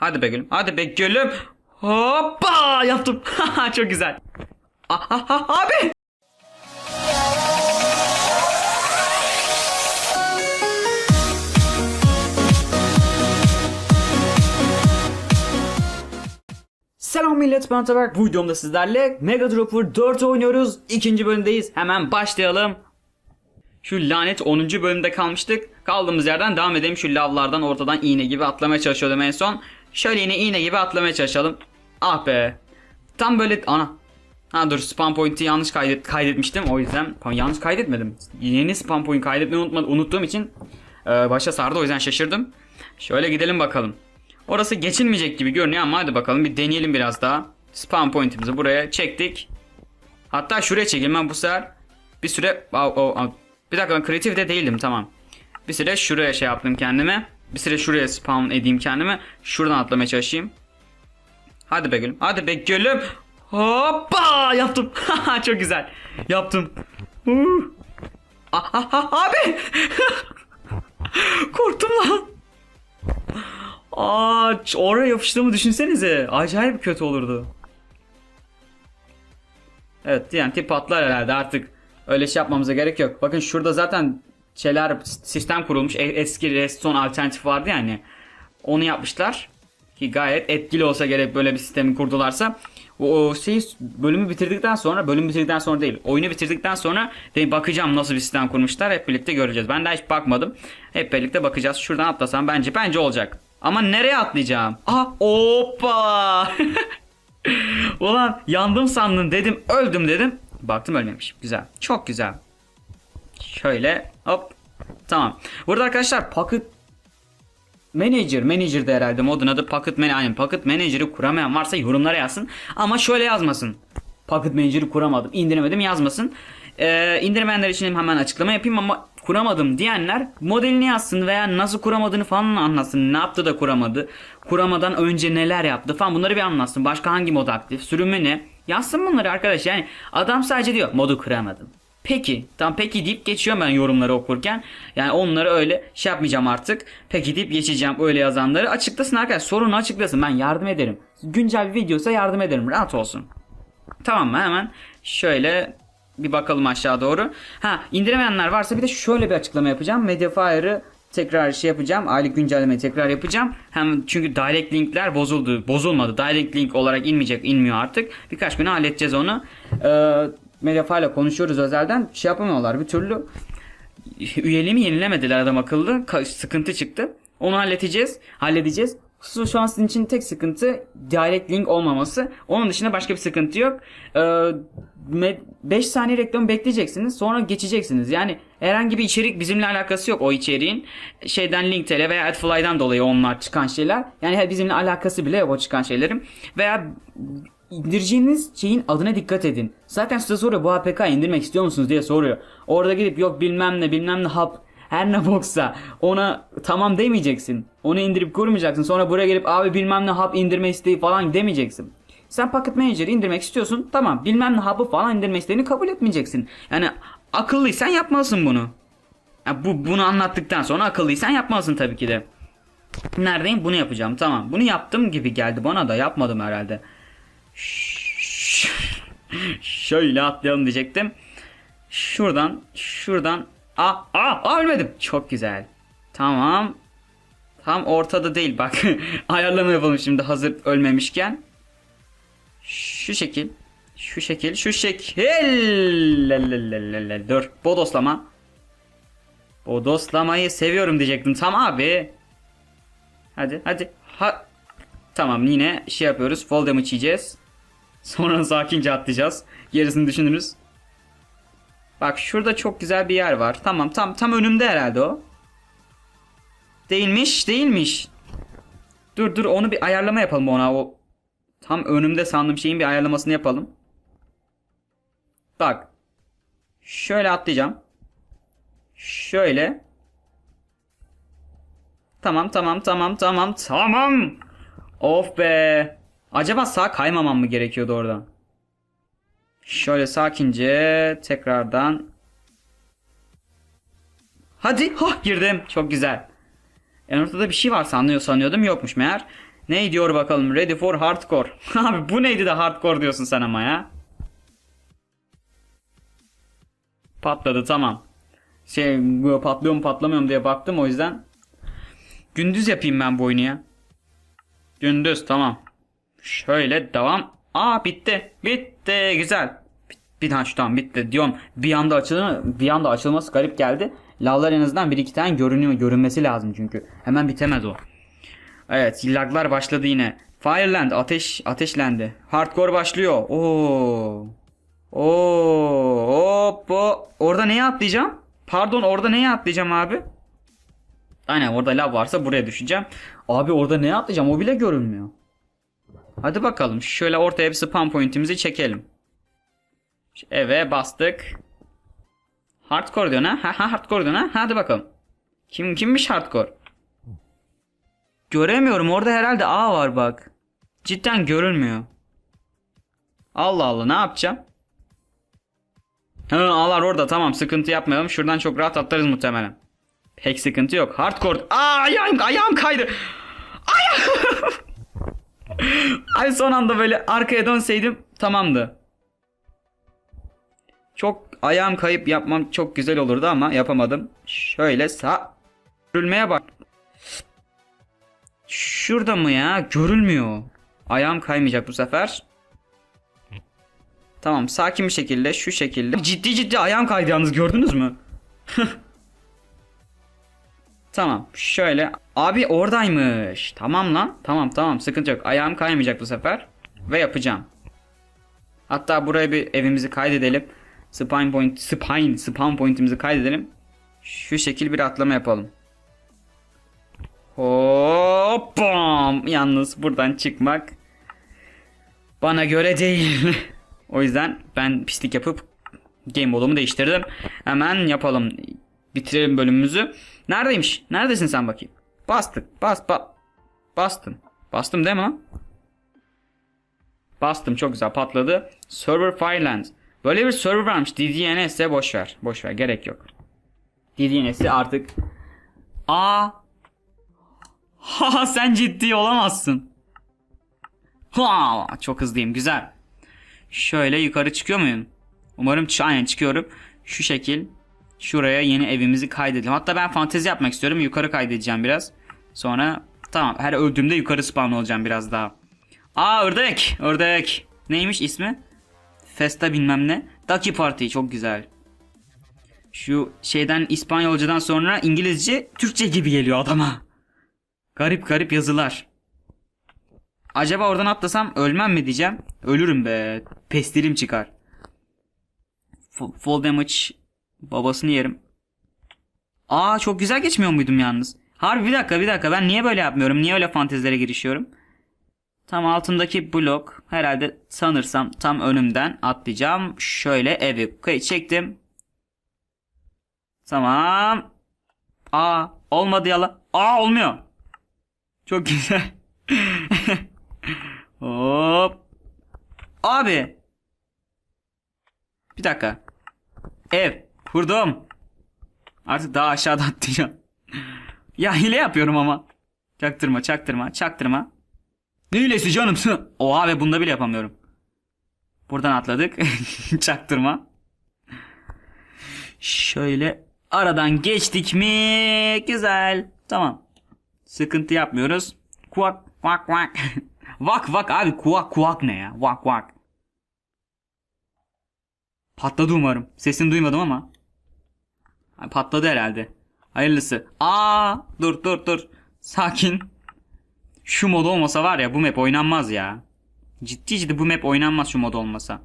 Hadi be gülüm. Hadi be gülüm. Hoppa yaptım. Çok güzel. Ah, ah, ah, abi. Selam millet ben Taberk. Bu videomda sizlerle Mega Dropper 4 oynuyoruz. İkinci bölümdeyiz. Hemen başlayalım. Şu lanet 10. bölümde kalmıştık. Kaldığımız yerden devam edelim. Şu lavlardan ortadan iğne gibi atlamaya çalışıyordum en son. Şöyle yine iğne gibi atlamaya çalışalım. Ah be. Tam böyle ana. Ha dur spam point'i yanlış kaydet kaydetmiştim. O yüzden yanlış kaydetmedim. Yeni spam point kaydetmeyi unutmadım, unuttuğum için e, başa sardı o yüzden şaşırdım. Şöyle gidelim bakalım. Orası geçilmeyecek gibi görünüyor ama hadi bakalım bir deneyelim biraz daha. Spam point'imizi buraya çektik. Hatta şuraya çekeyim ben bu sefer bir süre bir dakika ben kreatifte değildim tamam. Bir süre şuraya şey yaptım kendime. Bir süre şuraya spawn edeyim kendime. Şuradan atlamaya çalışayım. Hadi be gülüm. Hadi be gülüm. Hoppa yaptım. Çok güzel. Yaptım. Abi. Korktum lan. Aa, oraya yapıştığımı düşünsenize. Acayip kötü olurdu. Evet TNT patlar herhalde artık. Öyle şey yapmamıza gerek yok. Bakın şurada zaten şeyler sistem kurulmuş. E- Eski redstone alternatif vardı yani. Onu yapmışlar. Ki gayet etkili olsa gerek böyle bir sistemi kurdularsa. O, şeyi bölümü bitirdikten sonra, bölümü bitirdikten sonra değil, oyunu bitirdikten sonra de bakacağım nasıl bir sistem kurmuşlar. Hep birlikte göreceğiz. Ben daha hiç bakmadım. Hep birlikte bakacağız. Şuradan atlasam bence bence olacak. Ama nereye atlayacağım? Aha, hoppa. Ulan yandım sandın dedim, öldüm dedim. Baktım ölmemiş. Güzel. Çok güzel. Şöyle hop. Tamam. Burada arkadaşlar Pocket Manager, Manager de herhalde modun adı Pocket Manager. Aynen Pocket Manager'ı kuramayan varsa yorumlara yazsın. Ama şöyle yazmasın. Pocket Manager'ı kuramadım, indiremedim yazmasın. Ee, indirmeyenler için hemen açıklama yapayım ama kuramadım diyenler modelini yazsın veya nasıl kuramadığını falan anlatsın. Ne yaptı da kuramadı. Kuramadan önce neler yaptı falan bunları bir anlatsın. Başka hangi mod aktif, sürümü ne? Yazsın bunları arkadaş. Yani adam sadece diyor modu kuramadım. Peki. Tamam peki deyip geçiyorum ben yorumları okurken. Yani onları öyle şey yapmayacağım artık. Peki deyip geçeceğim öyle yazanları. Açıklasın arkadaş. Sorunu açıklasın. Ben yardım ederim. Güncel bir videosa yardım ederim. Rahat olsun. Tamam mı? Hemen şöyle bir bakalım aşağı doğru. Ha indiremeyenler varsa bir de şöyle bir açıklama yapacağım. Mediafire'ı tekrar şey yapacağım. Aylık güncellemeyi tekrar yapacağım. Hem çünkü direct linkler bozuldu. Bozulmadı. Direct link olarak inmeyecek. inmiyor artık. Birkaç güne halledeceğiz onu. Ee, İle konuşuyoruz özelden. Şey yapamıyorlar bir türlü. Üyeliğimi yenilemediler adam akıllı. Ka- sıkıntı çıktı. Onu halledeceğiz. Halledeceğiz. Şu şu an sizin için tek sıkıntı direct link olmaması. Onun dışında başka bir sıkıntı yok. 5 saniye reklamı bekleyeceksiniz. Sonra geçeceksiniz. Yani herhangi bir içerik bizimle alakası yok o içeriğin. Şeyden Linktel veya Adfly'dan dolayı onlar çıkan şeyler. Yani bizimle alakası bile yok o çıkan şeylerin. Veya indireceğiniz şeyin adına dikkat edin. Zaten size soruyor bu APK indirmek istiyor musunuz diye soruyor. Orada gidip yok bilmem ne bilmem ne hap her ne boksa ona tamam demeyeceksin. Onu indirip kurmayacaksın. Sonra buraya gelip abi bilmem ne hap indirme isteği falan demeyeceksin. Sen Pocket Manager'ı indirmek istiyorsun. Tamam bilmem ne hapı falan indirme isteğini kabul etmeyeceksin. Yani akıllıysan yapmalısın bunu. Ya bu bunu anlattıktan sonra akıllıysan yapmalısın tabii ki de. Neredeyim? Bunu yapacağım. Tamam. Bunu yaptım gibi geldi bana da yapmadım herhalde. Şöyle atlayalım diyecektim. Şuradan, şuradan. Aa, aa, ölmedim. Çok güzel. Tamam. Tam ortada değil bak. Ayarlama yapalım şimdi hazır ölmemişken. Şu şekil. Şu şekil. Şu şekil. Dur. Bodoslama. Bodoslamayı seviyorum diyecektim. Tamam abi. Hadi hadi. Ha. Tamam yine şey yapıyoruz. Fall damage yiyeceğiz. Sonra sakince atlayacağız. Gerisini düşünürüz. Bak şurada çok güzel bir yer var. Tamam tam tam önümde herhalde o. Değilmiş değilmiş. Dur dur onu bir ayarlama yapalım ona. O tam önümde sandığım şeyin bir ayarlamasını yapalım. Bak. Şöyle atlayacağım. Şöyle. Tamam tamam tamam tamam tamam. Of be. Acaba sağ kaymamam mı gerekiyordu oradan? Şöyle sakince tekrardan. Hadi. Hah girdim. Çok güzel. En ortada bir şey var sanıyor sanıyordum. Yokmuş meğer. Ne diyor bakalım? Ready for hardcore. Abi bu neydi de hardcore diyorsun sen ama ya. Patladı tamam. Şey patlıyor mu patlamıyor mu diye baktım o yüzden. Gündüz yapayım ben bu oyunu ya. Gündüz tamam. Şöyle devam. Aa bitti. Bitti güzel. Bir, daha şu tamam bitti diyorum. Bir anda açılır bir anda açılması garip geldi. Lavlar en azından bir iki tane görünüyor. Görünmesi lazım çünkü. Hemen bitemez o. Evet laglar başladı yine. Fireland ateş ateşlendi. Hardcore başlıyor. Oo. Oo. Hop. Orada neye atlayacağım? Pardon orada neye atlayacağım abi? Aynen orada lav varsa buraya düşeceğim. Abi orada neye atlayacağım? O bile görünmüyor. Hadi bakalım. Şöyle ortaya bir spam pointimizi çekelim. Eve bastık. Hardcore diyorsun ha? Ha, ha hardcore diyorsun ha? Hadi bakalım. Kim kimmiş hardcore? Göremiyorum. Orada herhalde A var bak. Cidden görülmüyor. Allah Allah ne yapacağım? Ha A'lar orada tamam sıkıntı yapmayalım. Şuradan çok rahat atlarız muhtemelen. Pek sıkıntı yok. Hardcore. Aa ayağım, ayağım kaydı. Ay son anda böyle arkaya dönseydim tamamdı. Çok ayağım kayıp yapmam çok güzel olurdu ama yapamadım. Şöyle sağ. Görülmeye bak. Şurada mı ya? Görülmüyor. Ayağım kaymayacak bu sefer. Tamam sakin bir şekilde şu şekilde. Ciddi ciddi ayağım kaydı yalnız gördünüz mü? tamam şöyle. Abi oradaymış. Tamam lan. Tamam tamam sıkıntı yok. Ayağım kaymayacak bu sefer. Ve yapacağım. Hatta buraya bir evimizi kaydedelim. Spine point, spine, spawn point'imizi kaydedelim. Şu şekil bir atlama yapalım. Hoppam. Yalnız buradan çıkmak bana göre değil. o yüzden ben pislik yapıp game modumu değiştirdim. Hemen yapalım. Bitirelim bölümümüzü. Neredeymiş? Neredesin sen bakayım? Bastık. Bas ba bastım. Bastım değil mi lan? Bastım çok güzel patladı. Server Fireland. Böyle bir server varmış. DDNS'e boş ver. Boş ver gerek yok. DDNS'i artık Aa Ha sen ciddi olamazsın. Ha çok hızlıyım güzel. Şöyle yukarı çıkıyor muyum? Umarım aynen çıkıyorum. Şu şekil şuraya yeni evimizi kaydedelim. Hatta ben fantezi yapmak istiyorum. Yukarı kaydedeceğim biraz. Sonra tamam her öldüğümde yukarı spawn olacağım biraz daha. Aa ördek. Ördek. Neymiş ismi? Festa bilmem ne. Ducky Party çok güzel. Şu şeyden İspanyolcadan sonra İngilizce Türkçe gibi geliyor adama. Garip garip yazılar. Acaba oradan atlasam ölmem mi diyeceğim. Ölürüm be. Pestilim çıkar. F- Fall damage babasını yerim. Aa çok güzel geçmiyor muydum yalnız? Harbi bir dakika bir dakika ben niye böyle yapmıyorum? Niye öyle fantezilere girişiyorum? Tam altındaki blok herhalde sanırsam tam önümden atlayacağım. Şöyle evi çektim. Tamam. Aa olmadı yala. Aa olmuyor. Çok güzel. Hop. Abi. Bir dakika. Ev. Kurdum. Artık daha aşağıda atlayacağım. ya hile yapıyorum ama. Çaktırma çaktırma çaktırma. Ne hilesi canım? Oha ve bunda bile yapamıyorum. Buradan atladık. çaktırma. Şöyle aradan geçtik mi? Güzel. Tamam. Sıkıntı yapmıyoruz. Kuak vak vak. vak vak abi kuak kuak ne ya? Vak vak. Patladı umarım. Sesini duymadım ama. Patladı herhalde. Hayırlısı. Aa, dur dur dur. Sakin. Şu mod olmasa var ya bu map oynanmaz ya. Ciddi ciddi bu map oynanmaz şu mod olmasa.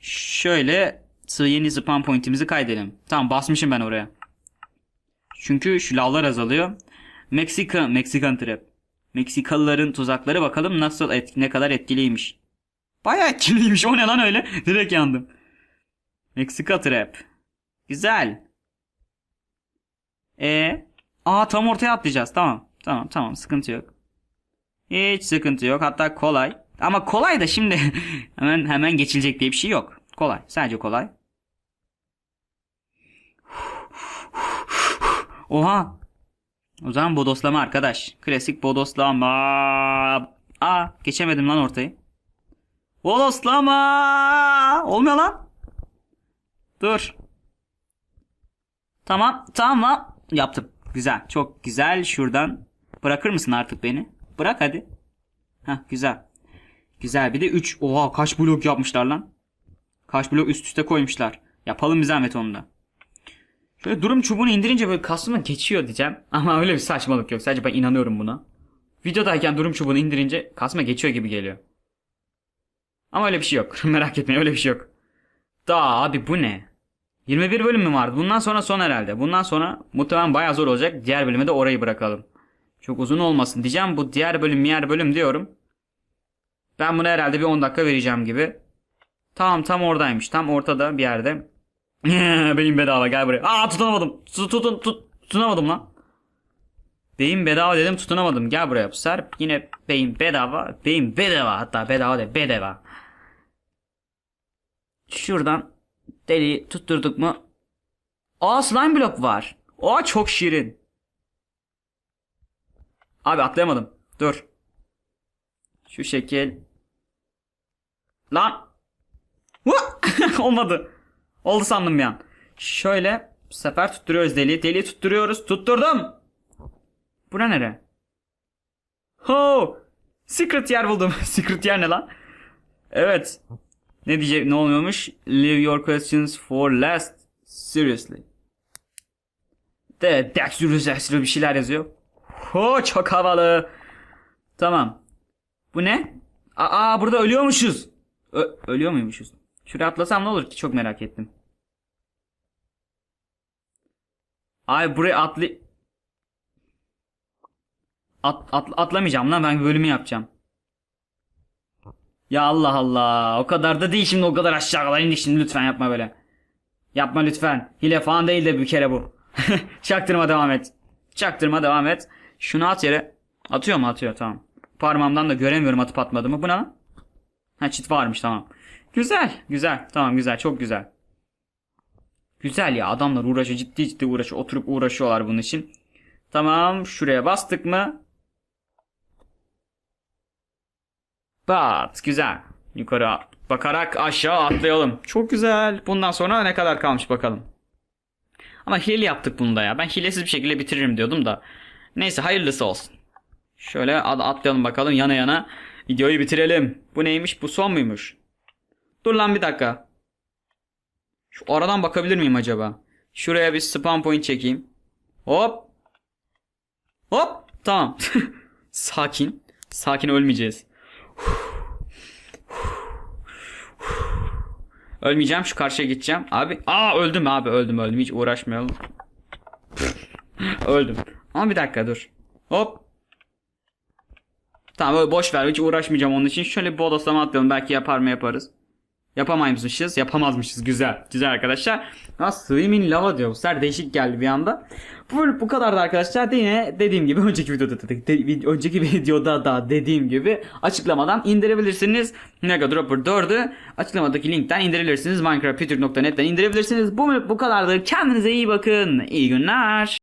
Şöyle yeni spawn point'imizi kaydedelim. Tamam basmışım ben oraya. Çünkü şu lavlar azalıyor. Meksika, Meksikan trap. Meksikalıların tuzakları bakalım nasıl et, ne kadar etkiliymiş. Baya etkiliymiş. O ne lan öyle? Direkt yandım. Meksika trap. Güzel. E, aa tam ortaya atlayacağız. Tamam. Tamam tamam sıkıntı yok. Hiç sıkıntı yok. Hatta kolay. Ama kolay da şimdi hemen hemen geçilecek diye bir şey yok. Kolay. Sadece kolay. Oha. O zaman bodoslama arkadaş. Klasik bodoslama. Aa geçemedim lan ortayı. Bodoslama. Olmuyor lan. Dur. Tamam tamam. Yaptım. Güzel. Çok güzel. Şuradan. Bırakır mısın artık beni? Bırak hadi. Heh güzel. Güzel. Bir de 3. Oha kaç blok yapmışlar lan. Kaç blok üst üste koymuşlar. Yapalım bir zahmet onu da. Şöyle durum çubuğunu indirince böyle kastıma geçiyor diyeceğim. Ama öyle bir saçmalık yok. Sadece ben inanıyorum buna. Videodayken durum çubuğunu indirince kasma geçiyor gibi geliyor. Ama öyle bir şey yok. Merak etmeyin öyle bir şey yok. Daha abi bu ne? 21 bölüm mü vardı? Bundan sonra son herhalde. Bundan sonra muhtemelen bayağı zor olacak. Diğer bölüme de orayı bırakalım. Çok uzun olmasın diyeceğim. Bu diğer bölüm diğer bölüm diyorum. Ben buna herhalde bir 10 dakika vereceğim gibi. Tamam tam oradaymış. Tam ortada bir yerde. Beyin bedava gel buraya. Aa tutunamadım. Tut, tutun tut, tutunamadım lan. Beyin bedava dedim tutunamadım. Gel buraya bu sefer. Yine beyin bedava. Beyin bedava hatta bedava de bedava. Şuradan deliği tutturduk mu? Aa slime blok var. Aa çok şirin. Abi atlayamadım. Dur. Şu şekil. Lan. Olmadı. Oldu sandım bir an. Şöyle bu sefer tutturuyoruz deliği. Deliği tutturuyoruz. Tutturdum. Bura nere? Ho! Secret yer buldum. Secret yer ne lan? Evet. Ne diyecek ne oluyormuş? Leave your questions for last. Seriously. De Dexterous bir şeyler yazıyor. Ho çok havalı. Tamam. Bu ne? Aa burada ölüyormuşuz. Ö- ölüyor muymuşuz? Şuraya atlasam ne olur ki çok merak ettim. Ay buraya atlı... At, at, atlamayacağım lan ben bölümü yapacağım. Ya Allah Allah o kadar da değil şimdi o kadar aşağı kadar indik şimdi lütfen yapma böyle. Yapma lütfen. Hile falan değil de bir kere bu. Çaktırma devam et. Çaktırma devam et. Şunu at yere. Atıyor mu atıyor tamam. Parmağımdan da göremiyorum atıp atmadığımı. Bu ne lan? Ha çit varmış tamam. Güzel güzel tamam güzel çok güzel. Güzel ya adamlar uğraşıyor ciddi ciddi uğraşıyor. Oturup uğraşıyorlar bunun için. Tamam şuraya bastık mı? Bat güzel. Yukarı bakarak aşağı atlayalım. Çok güzel. Bundan sonra ne kadar kalmış bakalım. Ama hile yaptık bunda ya. Ben hilesiz bir şekilde bitiririm diyordum da. Neyse hayırlısı olsun. Şöyle atlayalım bakalım yana yana. Videoyu bitirelim. Bu neymiş? Bu son muymuş? Dur lan bir dakika. Şu aradan bakabilir miyim acaba? Şuraya bir spawn point çekeyim. Hop. Hop. Tamam. Sakin. Sakin ölmeyeceğiz. Ölmeyeceğim şu karşıya gideceğim. Abi aa öldüm abi öldüm öldüm hiç uğraşmayalım. öldüm. Ama bir dakika dur. Hop. Tamam boş ver hiç uğraşmayacağım onun için. Şöyle bir bodoslama atlayalım belki yapar mı yaparız. Yapamaymışız yapamazmışız güzel. Güzel arkadaşlar. Ha swimming lava diyor. Bu sefer değişik geldi bir anda. Bu, bu kadar da arkadaşlar de yine dediğim gibi önceki videoda da, de- önceki videoda da dediğim gibi açıklamadan indirebilirsiniz. Mega Dropper 4'ü açıklamadaki linkten indirebilirsiniz. Minecraft.net.net'ten indirebilirsiniz. Bu bu kadardı. Kendinize iyi bakın. İyi günler.